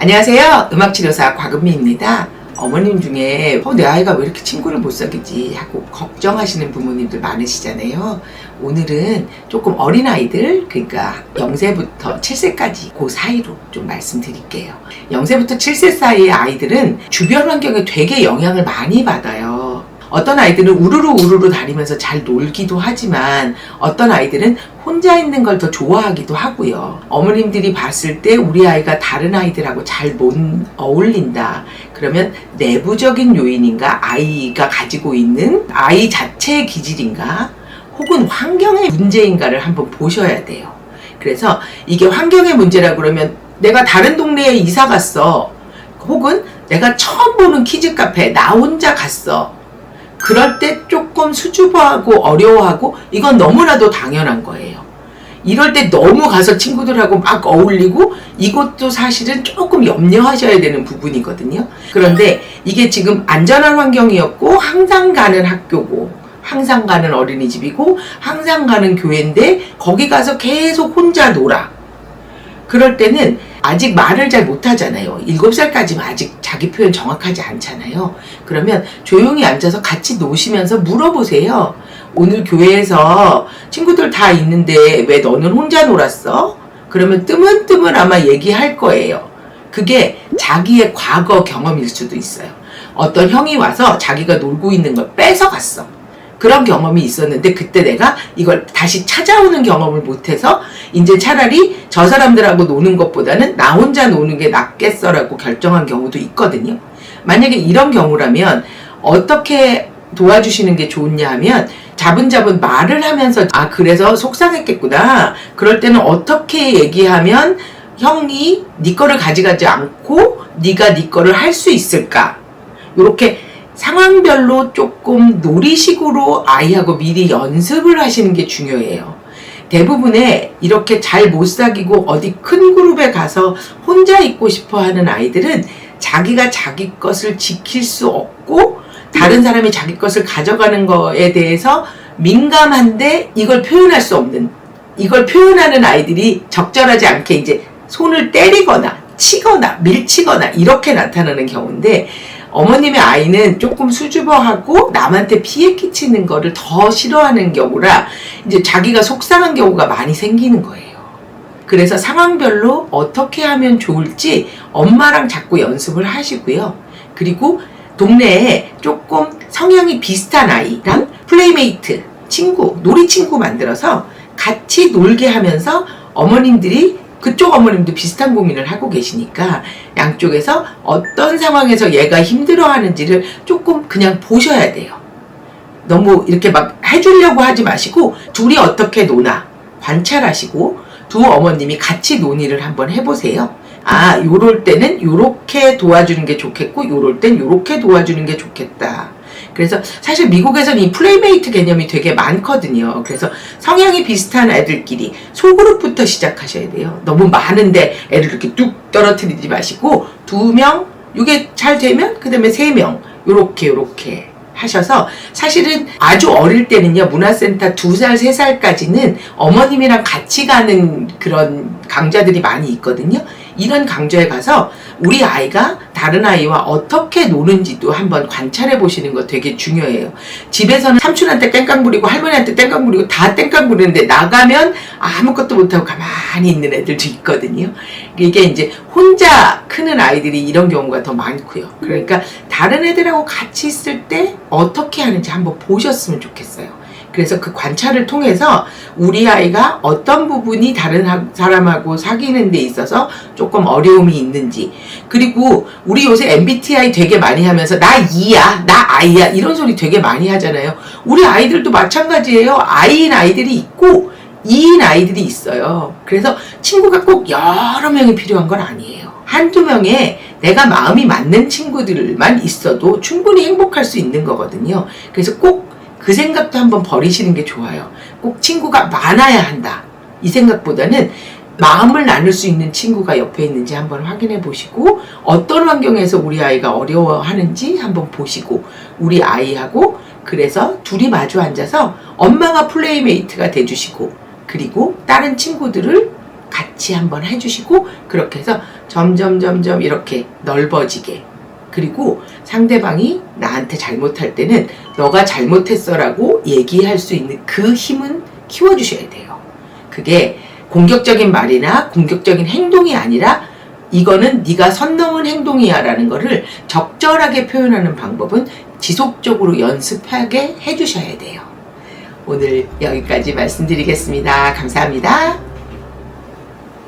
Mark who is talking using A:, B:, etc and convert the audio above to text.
A: 안녕하세요. 음악치료사 곽은미입니다. 어머님 중에 어, 내 아이가 왜 이렇게 친구를 못 사귀지 하고 걱정하시는 부모님들 많으시잖아요. 오늘은 조금 어린 아이들, 그러니까 0세부터 7세까지 그 사이로 좀 말씀드릴게요. 0세부터 7세 사이의 아이들은 주변 환경에 되게 영향을 많이 받아요. 어떤 아이들은 우르르 우르르 다니면서 잘 놀기도 하지만 어떤 아이들은 혼자 있는 걸 더 좋아하기도 하고요. 어머님들이 봤을 때 우리 아이가 다른 아이들하고 잘 못 어울린다. 그러면 내부적인 요인인가 아이가 가지고 있는 아이 자체의 기질인가 혹은 환경의 문제인가를 한번 보셔야 돼요. 그래서 이게 환경의 문제라 그러면 내가 다른 동네에 이사 갔어. 혹은 내가 처음 보는 키즈 카페 나 혼자 갔어. 그럴 때 조금 수줍어하고 어려워하고 이건 너무나도 당연한 거예요. 이럴 때 너무 가서 친구들하고 막 어울리고 이것도 사실은 조금 염려하셔야 되는 부분이거든요. 그런데 이게 지금 안전한 환경이었고 항상 가는 학교고 항상 가는 어린이집이고 항상 가는 교회인데 거기 가서 계속 혼자 놀아. 그럴 때는 아직 말을 잘 못하잖아요. 7살까지는 아직 자기 표현 정확하지 않잖아요. 그러면 조용히 앉아서 같이 노시면서 물어보세요. 오늘 교회에서 친구들 다 있는데 왜 너는 혼자 놀았어? 그러면 뜨문뜨문 아마 얘기할 거예요. 그게 자기의 과거 경험일 수도 있어요. 어떤 형이 와서 자기가 놀고 있는 걸 뺏어갔어. 그런 경험이 있었는데 그때 내가 이걸 다시 찾아오는 경험을 못해서 이제 차라리 저 사람들하고 노는 것보다는 나 혼자 노는 게 낫겠어라고 결정한 경우도 있거든요. 만약에 이런 경우라면 어떻게 도와주시는 게 좋냐 하면 자분자분 말을 하면서 아 그래서 속상했겠구나. 그럴 때는 어떻게 얘기하면 형이 네 거를 가져가지 않고 네가 네 거를 할 수 있을까? 이렇게 상황별로 조금 놀이식으로 아이하고 미리 연습을 하시는 게 중요해요. 대부분의 이렇게 잘 못 사귀고 어디 큰 그룹에 가서 혼자 있고 싶어 하는 아이들은 자기가 자기 것을 지킬 수 없고 다른 사람이 자기 것을 가져가는 거에 대해서 민감한데 이걸 표현할 수 없는 이걸 표현하는 아이들이 적절하지 않게 이제 손을 때리거나 치거나 밀치거나 이렇게 나타나는 경우인데 어머님의 아이는 조금 수줍어하고 남한테 피해 끼치는 거를 더 싫어하는 경우라 이제 자기가 속상한 경우가 많이 생기는 거예요. 그래서 상황별로 어떻게 하면 좋을지 엄마랑 자꾸 연습을 하시고요. 그리고 동네에 조금 성향이 비슷한 아이랑 플레이메이트, 친구, 놀이 친구 만들어서 같이 놀게 하면서 어머님들이 그쪽 어머님도 비슷한 고민을 하고 계시니까 양쪽에서 어떤 상황에서 얘가 힘들어 하는지를 조금 그냥 보셔야 돼요. 너무 이렇게 막 해주려고 하지 마시고 둘이 어떻게 노나 관찰하시고 두 어머님이 같이 논의를 한번 해보세요. 아, 요럴 때는 요렇게 도와주는 게 좋겠고, 요럴 땐 요렇게 도와주는 게 좋겠다. 그래서 사실 미국에서는 이 플레이메이트 개념이 되게 많거든요. 그래서 성향이 비슷한 애들끼리 소그룹부터 시작하셔야 돼요. 너무 많은데 애를 이렇게 뚝 떨어뜨리지 마시고 두 명, 이게 잘 되면 그 다음에 세 명, 요렇게 요렇게 하셔서 사실은 아주 어릴 때는요 문화센터 두 살 세 살까지는 어머님이랑 같이 가는 그런 강좌들이 많이 있거든요. 이런 강좌에 가서 우리 아이가 다른 아이와 어떻게 노는지도 한번 관찰해 보시는 거 되게 중요해요. 집에서는 삼촌한테 땡깡 부리고 할머니한테 땡깡 부리고 다 땡깡 부리는데 나가면 아무것도 못하고 가만히 있는 애들도 있거든요. 이게 이제 혼자 크는 아이들이 이런 경우가 더 많고요. 그러니까 다른 애들하고 같이 있을 때 어떻게 하는지 한번 보셨으면 좋겠어요. 그래서 그 관찰을 통해서 우리 아이가 어떤 부분이 다른 하- 사람하고 사귀는 데 있어서 조금 어려움이 있는지 그리고 우리 요새 MBTI 되게 많이 하면서 나 이야 나 아이야 이런 소리 되게 많이 하잖아요. 우리 아이들도 마찬가지예요. 아이인 아이들이 있고 이인 아이들이 있어요. 그래서 친구가 꼭 여러 명이 필요한 건 아니에요. 한두 명의 내가 마음이 맞는 친구들만 있어도 충분히 행복할 수 있는 거거든요. 그래서 꼭 그 생각도 한번 버리시는 게 좋아요. 꼭 친구가 많아야 한다. 이 생각보다는 마음을 나눌 수 있는 친구가 옆에 있는지 한번 확인해 보시고 어떤 환경에서 우리 아이가 어려워하는지 한번 보시고 우리 아이하고 그래서 둘이 마주 앉아서 엄마가 플레이메이트가 돼 주시고 그리고 다른 친구들을 같이 한번 해주시고 그렇게 해서 점점 점점 이렇게 넓어지게 그리고 상대방이 나한테 잘못할 때는 너가 잘못했어라고 얘기할 수 있는 그 힘은 키워주셔야 돼요. 그게 공격적인 말이나 공격적인 행동이 아니라 이거는 네가 선 넘은 행동이야라는 거를 적절하게 표현하는 방법은 지속적으로 연습하게 해주셔야 돼요. 오늘 여기까지 말씀드리겠습니다. 감사합니다.